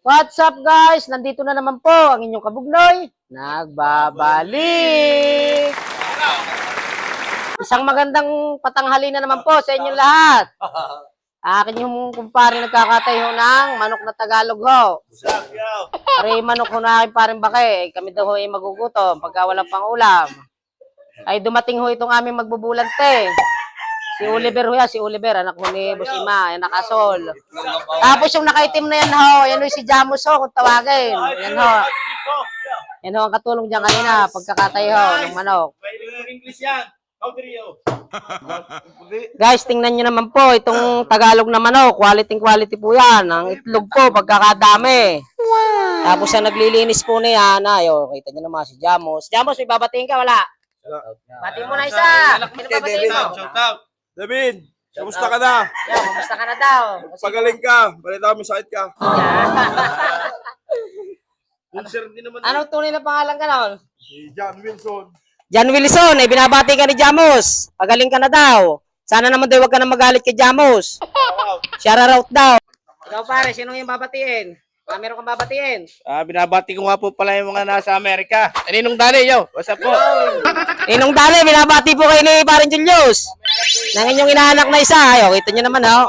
What's up guys? Nandito na naman po ang inyong kabugnoy. Nagbabalik! Isang magandang patanghali na naman po sa inyong lahat. Akin yung kumpare nagkakatayo ng manok na Tagalog ho. Pare manok ho na aking paring bake. Kami daw ho ay magugutom pagka walang pang ulam. Ay dumating ho itong aming magbubulante. Si Oliver ho yan, si Oliver, anak ho ni Busima, anak asol. Tapos yung nakaitim na yan ho, yan ho si Jamus ho, kung tawagin. Yan ho. Yan ho ang katulong dyan kanina, pagkakatay ho ng manok. May English yan. How do you? Guys, tingnan nyo naman po, itong Tagalog na manok, quality quality po yan. Ang itlog po, pagkakadami. Tapos siya naglilinis po na yan. Ay, oh, kita nyo naman si Jamos. Jamos, may babatiin ka, wala? Batiin mo na isa. Babatiin mo? Shout out. David, kamusta ka na? Yan, mamusta ka na daw. Pagaling ka. Balita mo sakit ka. Ulcer din naman. Anong tunay na pangalan ka nun? Si John Wilson. Jan Wilson, eh, binabati ka ni Jamos. Pagaling ka na daw. Sana naman daw huwag ka na magalit kay Jamos. Shout out daw. Ikaw pare, sino yung babatiin? Ah, meron kang babatiin. Ah, binabati ko nga po pala yung mga nasa Amerika. Aninong dali, yo? What's up po? Inong dali, binabati po kayo ni Parang Julius. Nang inyong inaanak na isa. Ayo, kita nyo naman, oh.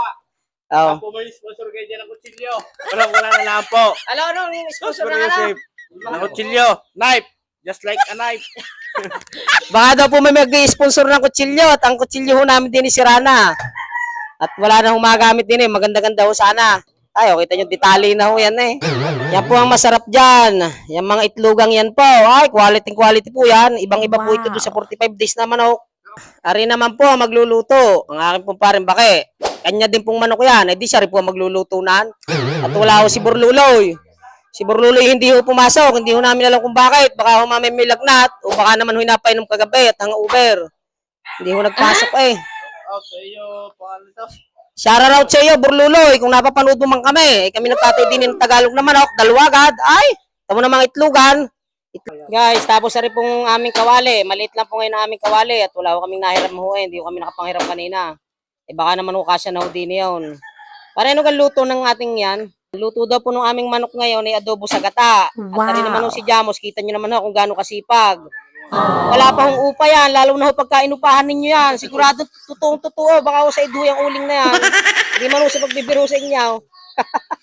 Oh. Ako may sponsor kayo dyan ng kutsilyo. Wala, wala na lang po. Ano, ano, yung sponsor na? Yusef. Ng kutsilyo. Knife. Just like a knife. Baka daw po may mag-sponsor ng kutsilyo at ang kutsilyo ho namin din ni Sirana. At wala na humagamit din eh. Maganda-ganda ho sana. Ay, oh, kita nyo, detali na ho yan eh. Yan po ang masarap dyan. Yan mga itlugang yan po. Ay, quality quality po yan. Ibang-iba po ito doon sa 45 days na manok. Ari naman po ang magluluto. Ang aking pong paring bake. Kanya din pong manok yan. Eh di siya rin po ang magluluto nan. At wala ho si Burluloy. Si Burluloy hindi ho pumasok. Hindi ho namin alam kung bakit. Baka ho mamay may lagnat. O baka naman ho napainom kagabi at hanga Uber. Hindi ho nagpasok eh. Oh, sa iyo, pangalan to. Shout out sa iyo, Burluloy. Kung napapanood mo man kami, eh, kami nagtatay din ng Tagalog na manok, dalawa agad. Ay, tamo namang itlugan. Guys, tapos na rin pong aming kawali. Maliit lang po ngayon ang aming kawali at wala ko kaming nahiram ho eh. Hindi ko kami nakapanghiram kanina. Eh baka naman ho kasya na ho din yun. Para ano luto ng ating yan? Luto daw po ng aming manok ngayon ay adobo sa gata. At rin naman ho si Jamos, kita nyo naman ho kung gaano kasipag. Wala pa hong upa yan, lalo na ho pagka inupahan ninyo yan. Sigurado totoong totoo, baka ho sa idu yung uling na yan. Hindi man ho sa pagbibiro sa inyo.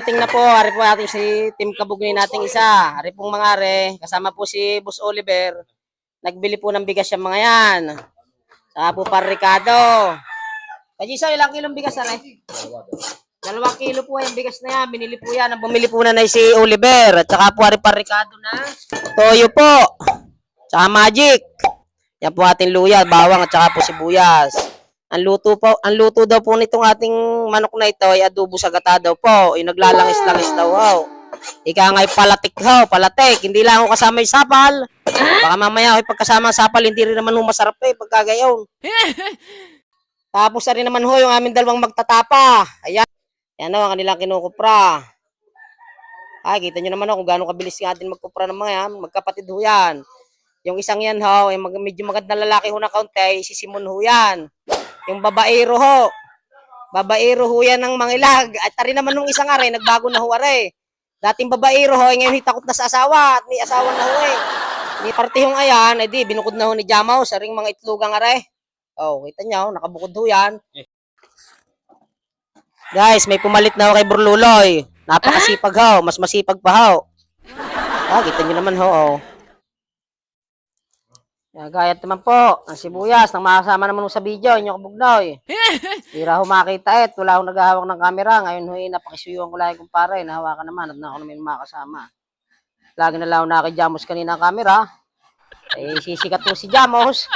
Ating na po, hari po natin si Team Kabugni nating isa. Hari pong mga are, kasama po si Boss Oliver. Nagbili po ng bigas yung mga yan. Saka po para Ricardo. Kajisa, ilang kilong bigas na Dalawang kilo po yung bigas na yan. Binili po yan. Bumili po na na si Oliver. At saka po hari para Ricardo na. Toyo po. Tsaka magic. Yan po ating luya, bawang at saka po sibuyas. Ang luto po, ang luto daw po nitong ating manok na ito ay adobo sa gata daw po. Yung naglalangis-langis daw ho. Ika nga'y palatik ho, palatik. Hindi lang ako kasama yung sapal. Baka mamaya ako pagkasama ang sapal, hindi rin naman ho masarap eh, pagkagayon. Tapos na rin naman ho yung aming dalawang magtatapa. Ayan. Yan ho, ang kanilang kinukupra. Ay, kita nyo naman ho kung gaano kabilis nga din magkupra ng mga yan. Magkapatid ho yan. Yung isang yan ho, yung mag- medyo magandang lalaki ho na kaunti, si Simon ho yan. Yung babaero ho. Babaero ho yan ng mangilag. At rin naman nung isang are, nagbago na ho are. Dating babaero ho, ngayon hitakot na sa asawa at may asawa na ho eh. Ni parte hong ayan, edi binukod na ho ni Jamaw sa ring mga itlugang are. Oh, kita nyo, nakabukod ho yan. Guys, may pumalit na ho kay Burluloy. Napakasipag ho, mas masipag pa ho. Ah, kita nyo naman ho, oh. Yeah, gayat naman po, ang sibuyas, nang makasama naman sa video, inyo kabugnoy. Tira ho makita eh, wala ho naghahawak ng camera. Ngayon ho, eh, napakisuyuan ko lang yung kumpare, nahawakan naman at na ako naman makasama. Lagi na lang ho nakijamos kanina ang camera. Eh, sisikat po si Jamos.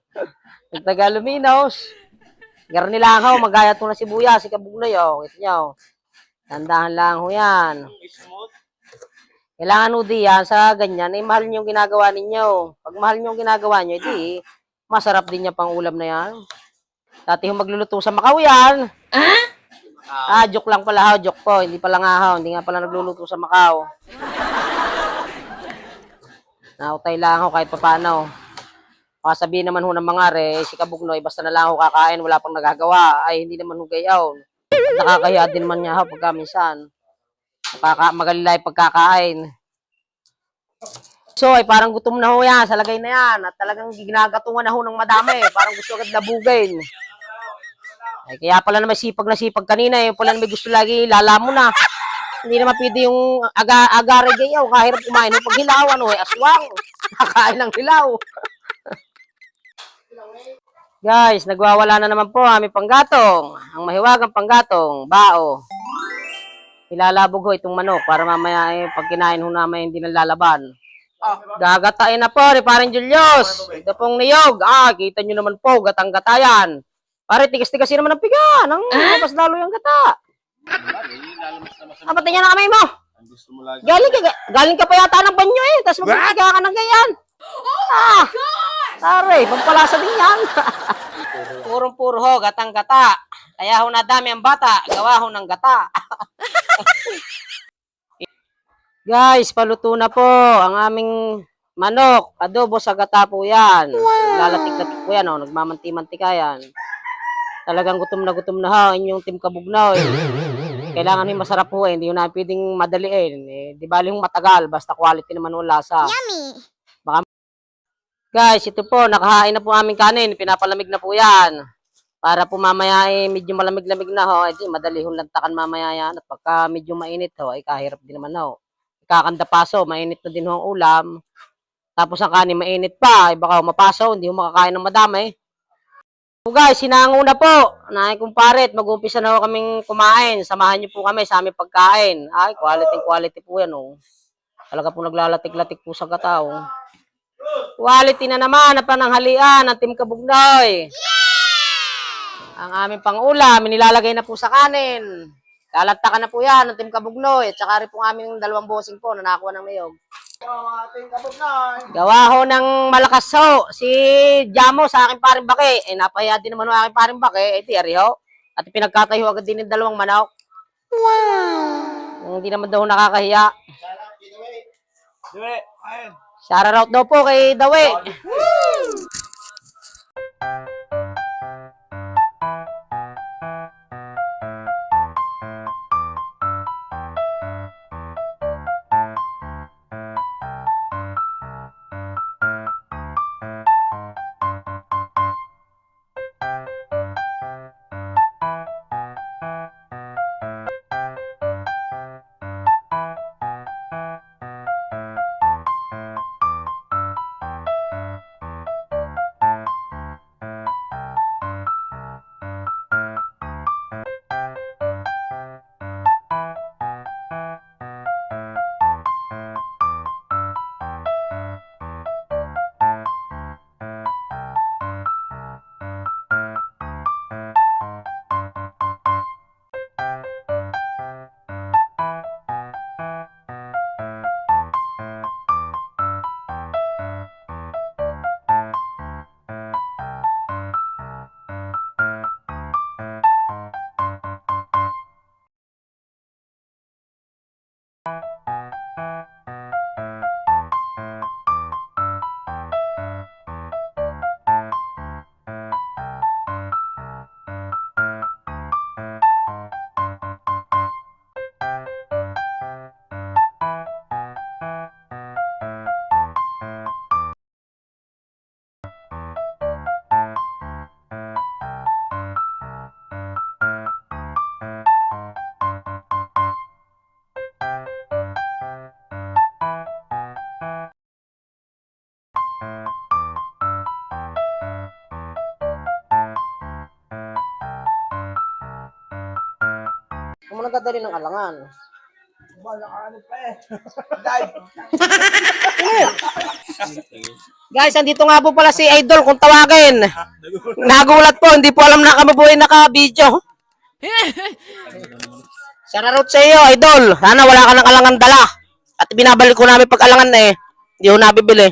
Nagtagaluminos. Garni lang ho, magayat ho na sibuyas, si kabugnoy, oh. Kita nyo. Tandahan lang ho yan. Smooth. Kailangan ho diyan sa ganyan, eh, mahal niyo yung ginagawa ninyo. Pag mahal niyo yung ginagawa niyo, di, masarap din niya pang ulam na yan. Dati ho magluluto sa Macau yan. Ah, joke lang pala ho, joke po. Hindi pala nga ho, hindi nga pala nagluluto sa Macau. Nautay lang ho kahit papano. Baka sabihin naman ho ng mga re, si Kabugnoy, basta na lang ho kakain, wala pang nagagawa. Ay, hindi naman ho gayaw. Nakakahiya din man niya ho pagka minsan. Napaka, magalila yung pagkakain. So, ay parang gutom na ho yan sa lagay na yan. At talagang ginagatungan na ho ng madami. Parang gusto agad labugin. Ay, kaya pala naman sipag na sipag kanina. Yung pala may gusto lagi, lala mo na. Hindi naman pwede yung aga, agare gayaw. Kahirap kumain. Yung pag hilaw, ano eh, aswang. Nakain ng hilaw. Guys, nagwawala na naman po aming panggatong. Ang mahiwagang panggatong, bao. Ilalabog ho itong manok para mamaya eh, pag kinain ho namin hindi nalalaban. Gagatain na po ni parang Julius. Ito pong niyog. Ah, kita nyo naman po, gatang-gatayan. Pare, tigas-tigasin naman ang piga. Nang mas lalo yung gata. Kapatid niya na kamay mo. Galing ka, galing ka pa yata ng banyo eh. Tapos magpipiga ka ng ganyan. Ah, pare, magpalasa din yan. Purong-puro ho, gatang-gata. Kaya ho nadami ang bata, gawa ho ng gata. Guys, paluto na po ang aming manok. Adobo sa gata po yan. Lalatik-latik po yan, oh. nagmamanti-mantika yan. Talagang gutom na gutom na ha, inyong team kabugnaw. Eh. Kailangan yung masarap po eh, hindi yun na pwedeng madaliin. Eh, di bali yung matagal, basta quality naman yung lasa. Yummy! Guys, ito po, nakahain na po aming kanin. Pinapalamig na po yan. Para po mamaya eh, medyo malamig-lamig na ho. Eh, di, madali hong lantakan mamaya yan. At pagka medyo mainit ho, ay kahirap din naman ho. Kakanda paso, mainit na din ho ang ulam. Tapos ang kanin mainit pa, ay baka ho mapaso, hindi ho makakain ng madami. So guys, sinango na po. Nahin kumparet, mag-umpisa na ho kaming kumain. Samahan niyo po kami sa aming pagkain. Ay, quality quality po yan oh. Talaga po naglalatik-latik po sa gata oh. Quality na naman na pananghalian ng Team Kabugnoy. Ang aming pangulam, nilalagay na po sa kanin. Kalantakan na po yan ng Team Kabugnoy. At saka rin po ang aming dalawang bossing po na nakakuha ng mayog. Gawa ho ng malakas ho. Si Jamo sa aking paring baki. Eh, napahiya din naman ho aking paring baki. Eh, tiyari ho. At pinagkatayo agad din ng dalawang manok. Wow! Hindi naman daw nakakahiya. Diwe, ayun. Shoutout daw po kay Dawe. Kung mo nagdadali ng alangan. Guys, andito nga po pala si Idol kung tawagin. Nagulat po, hindi po alam na kami po ay naka-video. Shoutout sa iyo, Idol. Sana wala ka ng alangan dala. At binabalik ko namin pag alangan na eh. Hindi ko nabibili.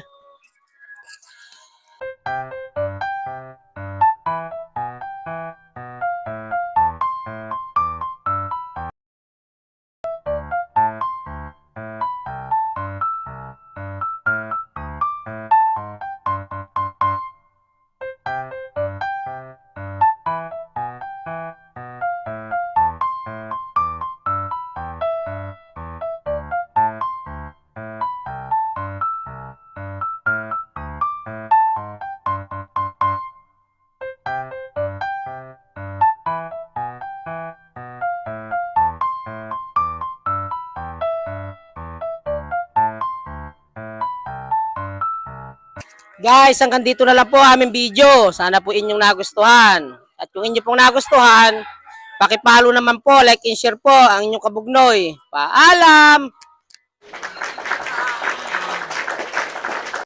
Guys, hanggang dito na lang po aming video. Sana po inyong nagustuhan. At kung inyo pong nagustuhan, pakipalo naman po, like and share po ang inyong kabugnoy. Paalam!